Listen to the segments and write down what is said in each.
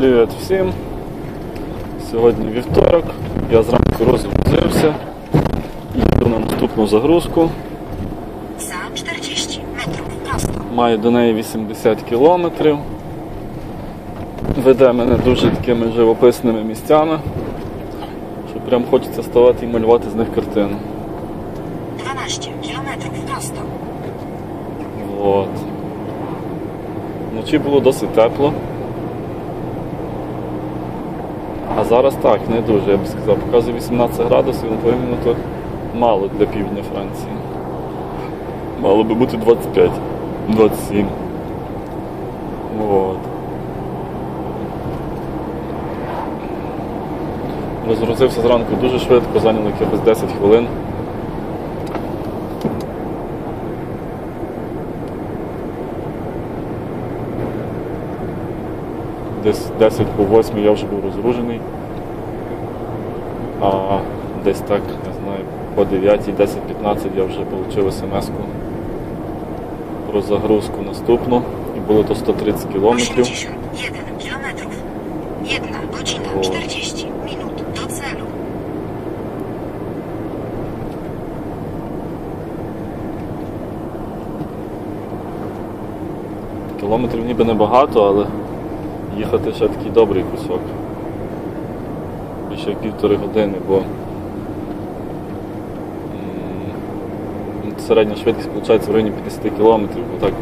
Привіт всім! Сьогодні вівторок, я зранку розгрузився, їду на наступну загрузку. Za 40 metrów. Маю до неї 80 кілометрів. Веде мене дуже такими живописними місцями, що прям хочеться ставати і малювати з них картину. 12 kilometrów prosto. От. Вночі було досить тепло. А зараз так, не дуже, я б сказав. Показує 18 градусів, порівняно то мало для півдня Франції. Мало би бути 25, 27. От. Розгрузився зранку дуже швидко, зайняло якихось 10 хвилин. Десь 10 по 8 я вже був розгружений. А десь так, не знаю, по 9, 10-15 я вже отримав смс-ку про загрузку наступну. І було то 130 кілометрів. 81 kilometrów. 1 godzina O. 40 minut do celu. Кілометрів ніби небагато, але їхати ще такий добрий кусок. Більше півтори години, бо середня швидкість виходить в районі 50 кілометрів. Бо так,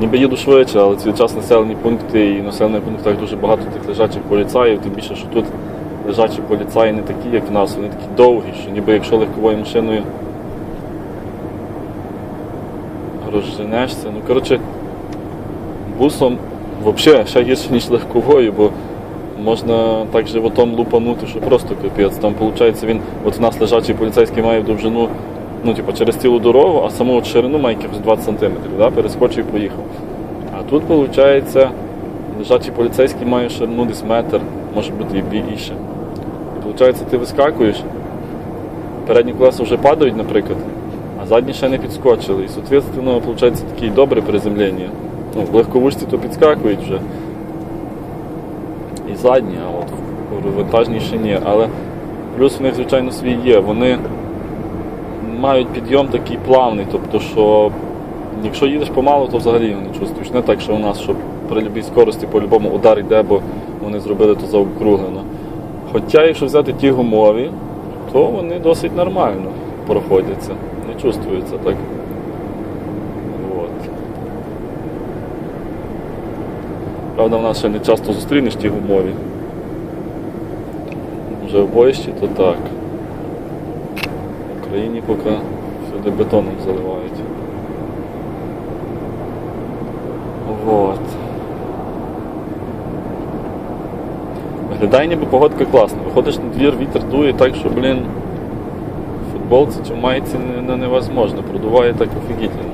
ніби їду швидше, але цей час населені пункти і населених пунктах дуже багато тих лежачих поліцаїв, тим більше, що тут лежачі поліцаї не такі, як в нас, вони такі довгі, що ніби якщо легковою машиною розженешся. Ну, коротше, бусом взагалі ще гірше, ніж легковою, бо можна так животом лупанути, що просто капець. Там виходить, він, от в нас лежачий поліцейський має довжину, ну, типу, через цілу дорогу, а саму ширину має якихось 20 см, да? перескочив і поїхав. А тут, виходить, лежачий поліцейський має ширину десь метр, може бути і більше. І виходить, ти вискакуєш, передні колеса вже падають, наприклад, а задні ще не підскочили. І, соответственно, виходить таке добре приземлення. Ну, в легковушці то підскакують вже. І задні, а от в вантажній ще ні. Але плюс в них, звичайно, свій є. Вони мають підйом такий плавний, тобто, що якщо їдеш помало, то взагалі його не чувствуєш. Не так, що у нас, що при будь-якій скорості по-любому удар йде, бо вони зробили то заокруглено. Хоча, якщо взяти ті гумові, то вони досить нормально проходяться. Не чувствується так. От. Правда, в нас ще не часто зустрінеш ті гумові. Вже в Польщі, то так. В Україні поки сюди бетоном заливають. Вот. Виглядає ніби погодка класна. Виходиш на двір, вітер дує так, що, блін, футболці чи майці не, не, невозможно. Продуває так офігітельно.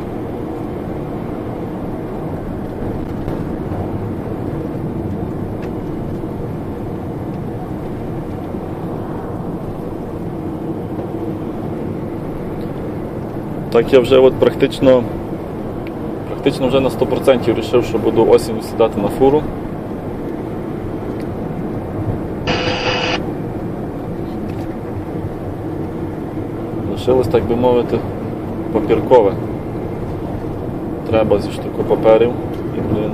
Так я вже от практично, практично вже на 100% вирішив, що буду осінню сідати на фуру. Лишилось, так би мовити, папіркове. Треба зі штуку паперів і, блін,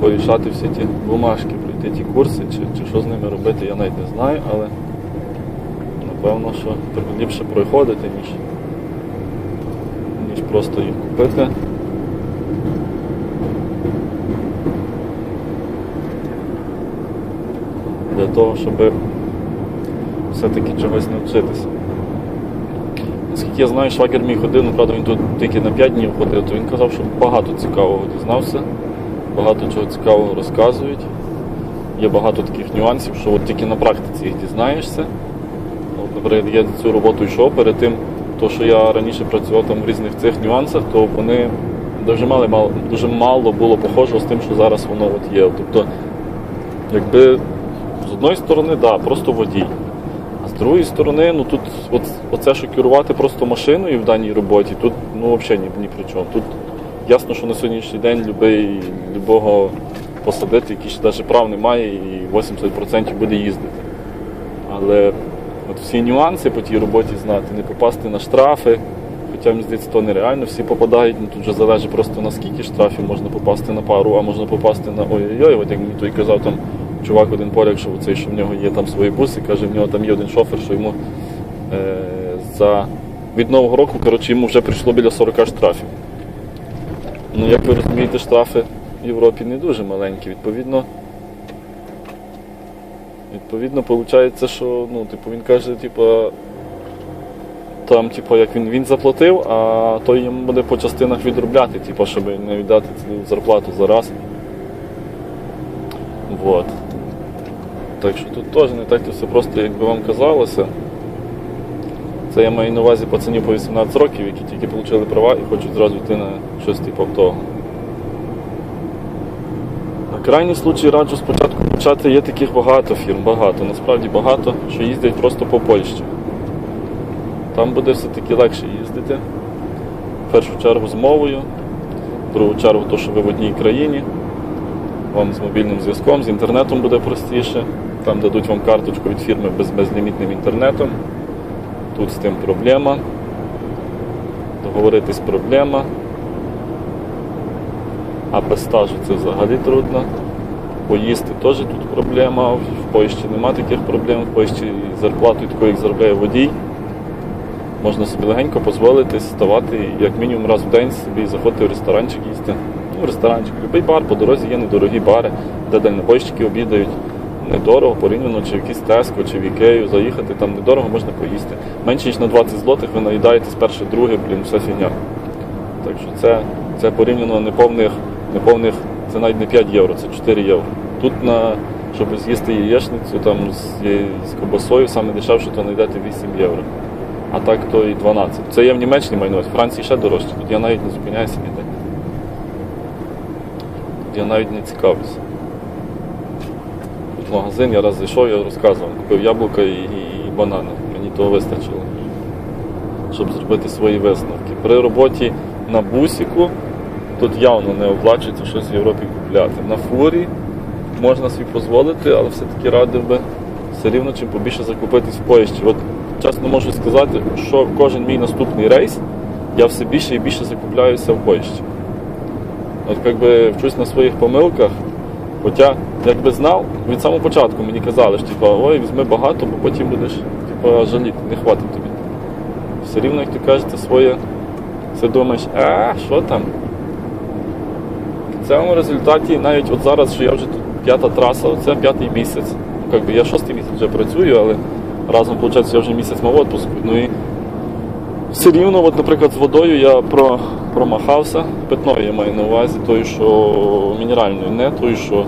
порішати всі ті бумажки, пройти ті курси, чи, чи що з ними робити, я навіть не знаю, але напевно, що ліпше проходити, ніж ніж просто їх купити. Для того, щоб все-таки чогось навчитися. Наскільки я знаю, швагер мій ходив, ну правда він тут тільки на 5 днів ходив, то він казав, що багато цікавого дізнався, багато чого цікавого розказують. Є багато таких нюансів, що от тільки на практиці їх дізнаєшся. От, наприклад, я цю роботу йшов перед тим, то що я раніше працював там в різних цих нюансах, то вони дуже мало, мало, дуже мало було похожого з тим, що зараз воно от є. Тобто, якби з одної сторони, да, просто водій. А з другої сторони, ну тут от, оце, що керувати просто машиною в даній роботі, тут ну, взагалі ні, ні при чому. Тут ясно, що на сьогоднішній день любий, любого посадити, який ще навіть прав немає і 80% буде їздити. Але от всі нюанси по тій роботі знати, не попасти на штрафи. Хоча мені здається, то нереально, всі попадають, ну тут вже залежить просто на скільки штрафів можна попасти на пару, а можна попасти на ой-ой-ой, от як мені той казав там чувак один поляк, що цей, що в нього є там свої буси, каже, в нього там є один шофер, що йому е, за від Нового року, коротше, йому вже прийшло біля 40 штрафів. Ну, як ви розумієте, штрафи в Європі не дуже маленькі. Відповідно, відповідно, виходить, що ну, типу, він каже, типу, там, типу, як він, він заплатив, а той йому буде по частинах відробляти, типу, щоб не віддати цю зарплату зараз. Вот. Так що тут теж не так то все просто, як би вам казалося. Це я маю на увазі пацанів по 18 років, які тільки отримали права і хочуть зразу йти на щось типу того. На крайній случай раджу спочатку почати, є таких багато фірм, багато, насправді багато, що їздять просто по Польщі. Там буде все-таки легше їздити. В першу чергу з мовою, в другу чергу то, що ви в одній країні, вам з мобільним зв'язком, з інтернетом буде простіше. Там дадуть вам карточку від фірми без безлімітним інтернетом. Тут з тим проблема. Договоритись проблема. А без стажу це взагалі трудно. Поїсти теж тут проблема. В Польщі нема таких проблем. В Польщі зарплату таку, як заробляє водій. Можна собі легенько дозволити ставати як мінімум раз в день собі заходити в ресторанчик їсти. Ну, ресторанчик, любий бар, по дорозі є недорогі бари, де дальнобойщики обідають. Недорого порівняно, чи в якийсь Теско, чи в Ікею заїхати, там недорого можна поїсти. Менше ніж на 20 злотих ви наїдаєтесь перше, друге, блін, все фігня. Так що це, це порівняно неповних, неповних, це навіть не 5 євро, це 4 євро. Тут на, щоб з'їсти яєчницю там з, з кобасою, саме дешевше, то знайдете 8 євро. А так то і 12. Це є в Німеччині увазі, в Франції ще дорожче. Тут я навіть не зупиняюся ніде. Тут я навіть не цікавлюся. Тут магазин, я раз зайшов, я розказував, купив яблука і, і, і банани. Мені того вистачило, щоб зробити свої висновки. При роботі на бусіку тут явно не оплачується щось в Європі купляти. На фурі можна собі дозволити, але все-таки радив би все рівно чим побільше закупитись в Польщі. От чесно можу сказати, що кожен мій наступний рейс я все більше і більше закупляюся в Польщі. От якби вчусь на своїх помилках, хоча, якби знав, від самого початку мені казали, що типу, ой, візьми багато, бо потім будеш типу, жаліти, не хватить тобі. Все рівно, як ти кажете, своє, все думаєш, а що там? В цьому результаті, навіть от зараз, що я вже тут п'ята траса, це п'ятий місяць. Ну, якби я шостий місяць вже працюю, але разом, виходить, я вже місяць мав відпуску. Ну і все рівно, от, наприклад, з водою я про, промахався. Питною я маю на увазі, тою, що мінеральною, не тою, що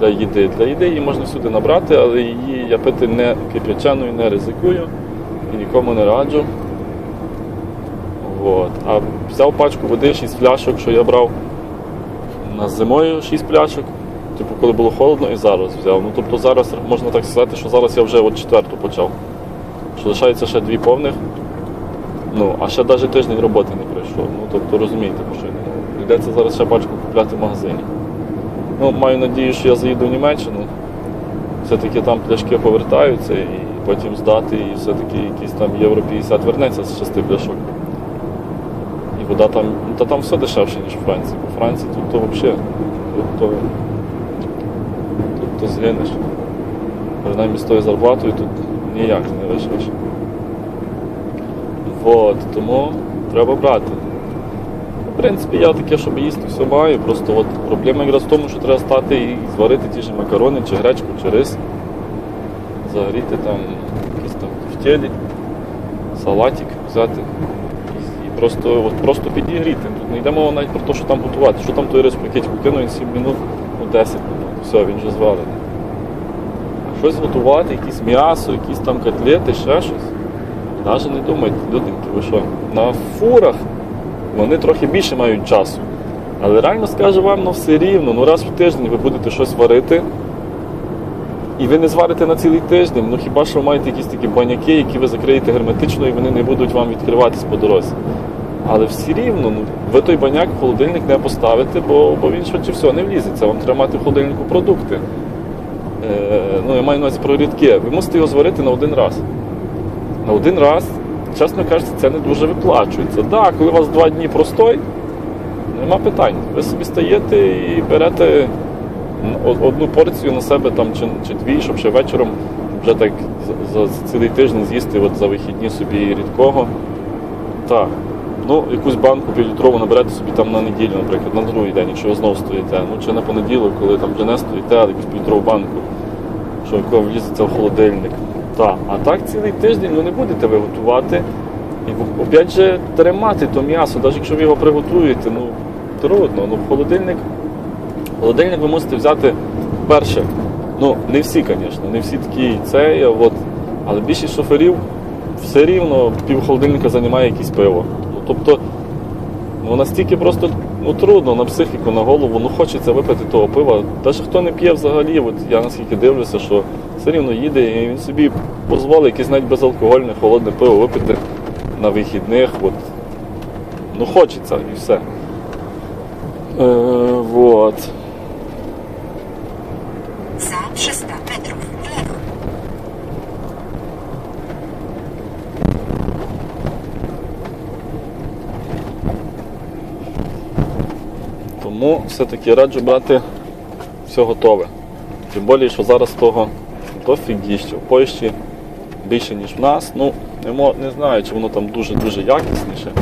для їди. Для їди її можна всюди набрати, але її я пити не кип'яченою не ризикую і нікому не раджу. От. А взяв пачку води, 6 пляшок, що я брав на зимою 6 пляшок. Типу, коли було холодно і зараз взяв. Ну тобто зараз можна так сказати, що зараз я вже от четверту почав. Що лишається ще дві повних. Ну, а ще навіть тиждень роботи не пройшов. Ну, тобто розумієте, що. Йдеться зараз ще пачку купляти в магазині. Ну, маю надію, що я заїду в Німеччину. Все-таки там пляшки повертаються і потім здати, і все-таки якийсь там євро 50 вернеться з 6 пляшок. І вода там, ну, та там все дешевше, ніж у Франції. В Франції тут то взагалі, тут то згинеш. Принаймні з тою зарплатою тут ніяк не виживеш. Вот, тому треба брати. В принципі, я таке, щоб їсти все маю. Просто от проблема якраз в тому, що треба стати і зварити ті ж макарони, чи гречку, чи рис. Загріти там якісь там в салатик взяти і, просто, от, просто підігріти. Тут не йде мова навіть про те, що там готувати. Що там той рис в пакетику кинув 7 минут, ну 10 минут. Все, він вже зварений. А щось готувати, якісь м'ясо, якісь там котлети, ще щось. Навіть не думайте, людинки, ви що? На фурах вони трохи більше мають часу. Але реально скажу вам, ну все рівно, ну раз в тиждень ви будете щось варити. І ви не зварите на цілий тиждень, ну хіба що ви маєте якісь такі баняки, які ви закриєте герметично і вони не будуть вам відкриватись по дорозі. Але всі рівно, ну, ви той баняк в холодильник не поставите, бо, бо він швидше всього не влізеться. Вам треба мати в холодильнику продукти. Е, ну, я маю на увазі про рідке. Ви мусите його зварити на один раз. На один раз, чесно кажучи, це не дуже виплачується. Так, да, коли у вас два дні простой, нема питань. Ви собі стаєте і берете одну порцію на себе там, чи, чи дві, щоб ще вечором вже так за, за цілий тиждень з'їсти от за вихідні собі рідкого. Так. Ну, якусь банку півлітрову наберете собі там на неділю, наприклад, на другий день, якщо ви знову стоїте. Ну чи на понеділок, коли там вже не стоїте, але якусь півлітрову банку, що яка влізеться в холодильник. Так. А так цілий тиждень ну, не будете ви готувати. І опять же тримати то м'ясо, навіть якщо ви його приготуєте, ну трудно. Ну, в холодильник, холодильник ви мусите взяти перше. Ну, не всі, звісно, не всі такі цей, от, але більшість шоферів все рівно пів холодильника займає якесь пиво. Тобто, ну, настільки просто ну, трудно на психіку, на голову, ну хочеться випити того пива. Навіть хто не п'є взагалі, от я наскільки дивлюся, що все рівно їде і він собі дозволить якесь навіть безалкогольне, холодне пиво випити на вихідних. От. Ну хочеться і все. Е, вот. Тому все-таки раджу брати все готове. Тим більше, що зараз того дофігіще. В Польщі більше, ніж в нас. Ну, не, не знаю, чи воно там дуже-дуже якісніше.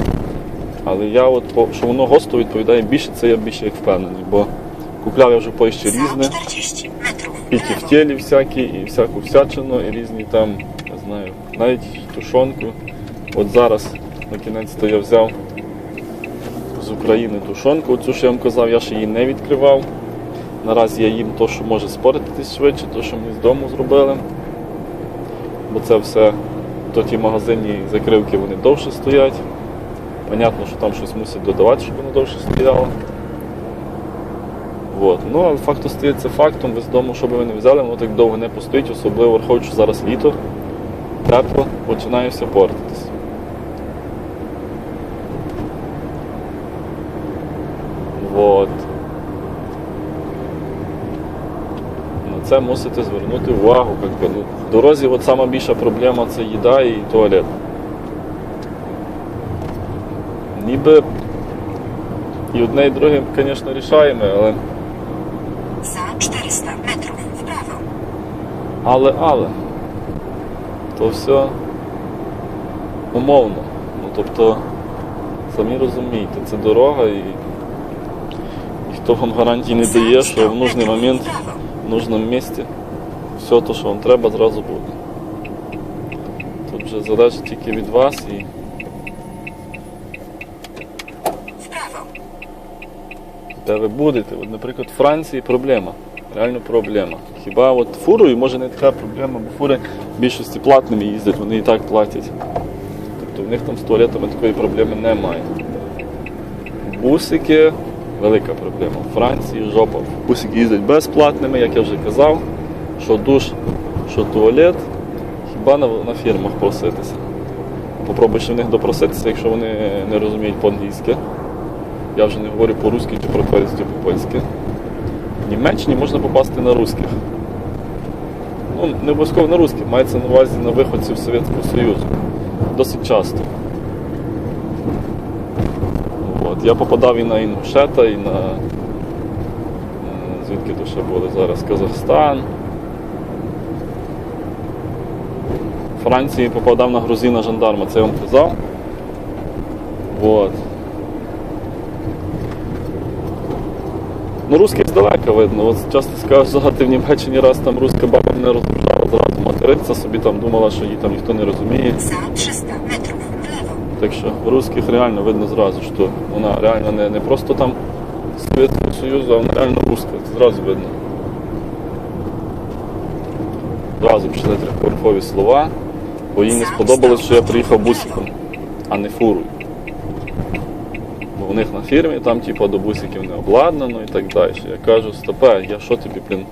Але я от, що воно госту відповідає більше, це я більше як впевнений. Бо купляв я вже в Польщі різне. І w всякі, і всяку всячину, і різні там, я знаю, навіть тушонку. От зараз на кінець то я взяв з України тушонку. Оцю, що я вам казав, я ще її не відкривав. Наразі я їм то, що може спортитись швидше, то, що мені з дому зробили. Бо це все, то ті магазинні закривки вони довше стоять. Понятно, що там щось мусять додавати, щоб воно довше стояло. Вот. Ну, але факт остається фактом, ви з дому, що би ви не взяли, воно так довго не постоїть, особливо враховуючи, зараз літо, тепло, починає все портитись. Вот. На це мусите звернути увагу. Как би. ну, в дорозі от сама більша проблема це їда і туалет. Ніби і одне, і друге, звісно, рішаємо, але. Za 400 metrów w prawo. Але, але, то все умовно. Ну, тобто, самі розумієте, це дорога і, і хто вам гарантій не дає, що в нужний момент. В нужному місці все те, що вам треба, зразу буде. Тут вже залежить тільки від вас і W де ви будете. От, наприклад, в Франції проблема. Реально проблема. Хіба от фурою може не така проблема, бо фури в більшості платними їздять, вони і так платять. Тобто в них там з туалетами такої проблеми немає. Бусики велика проблема. В Франції жопа. Бусики їздять безплатними, як я вже казав. Що душ, що туалет, хіба на, на фірмах проситися. Попробуй ще в них допроситися, якщо вони не розуміють по-англійськи. Я вже не говорю по-русски чи користі по-польськи. В Німеччині можна попасти на русських. Ну, не обов'язково на русських, мається на увазі на виходців Совєтського Союзу. Досить часто. От. Я попадав і на Інгушета, і на. е, Звідки то ще були зараз? Казахстан. В Франції попадав на грузина жандарма, це я вам казав. Вот. Ну, русських здалека видно. От часто сказати в Німеччині раз там руська баба мене розмовляла зразу материться собі там думала, що її там ніхто не розуміє. Так що русських реально видно зразу, що вона реально не, не просто там з Совєтського Союзу, а вона реально руська. Це зразу видно. Зразу пішли трьохповерхові слова, бо їй не сподобалось, що я приїхав бусиком, а не фурою. Бо в них на фірмі там типу, до бусиків не обладнано і так далі. Я кажу, стопе, я що тобі, блін,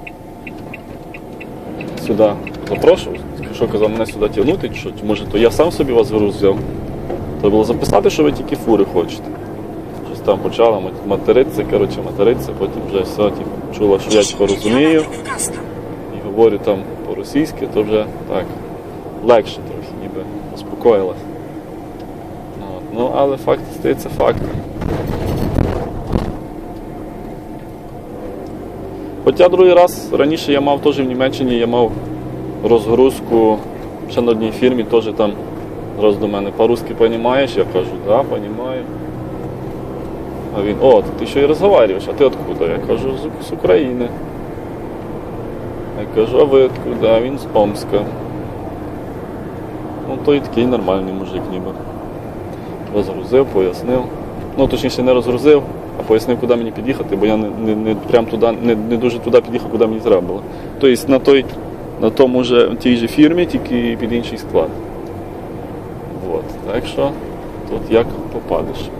сюди запрошував? Що казав, мене сюди тягнути, чи що? Може то я сам собі вас груз взяв? Треба було записати, що ви тільки фури хочете. Щось там почала мат- материтися, коротше, материтися, потім вже все, типу, чула, що я типу, розумію і говорю там по-російськи, то вже так легше трохи, ніби успокоїлась. От. Ну, але факт стається фактом. Хоча другий раз раніше я мав теж в Німеччині, я мав розгрузку ще на одній фірмі, теж там раз до мене по-русски розумієш? Я кажу, да, розумію. А він, о, ти ще й розмовляєш, а ти откуда? Я кажу, з, України. Я кажу, а ви откуда? А він з Омска. Ну, той такий нормальний мужик ніби. Розгрузив, пояснив. Ну, точніше, не розгрузив, а пояснив, куди мені під'їхати, бо я не, не, не, прям туди, не, не дуже туди під'їхав, куди мені треба було. Тобто на, той, на тому же, тій же фірмі, тільки під інший склад. Так що тут як попадеш.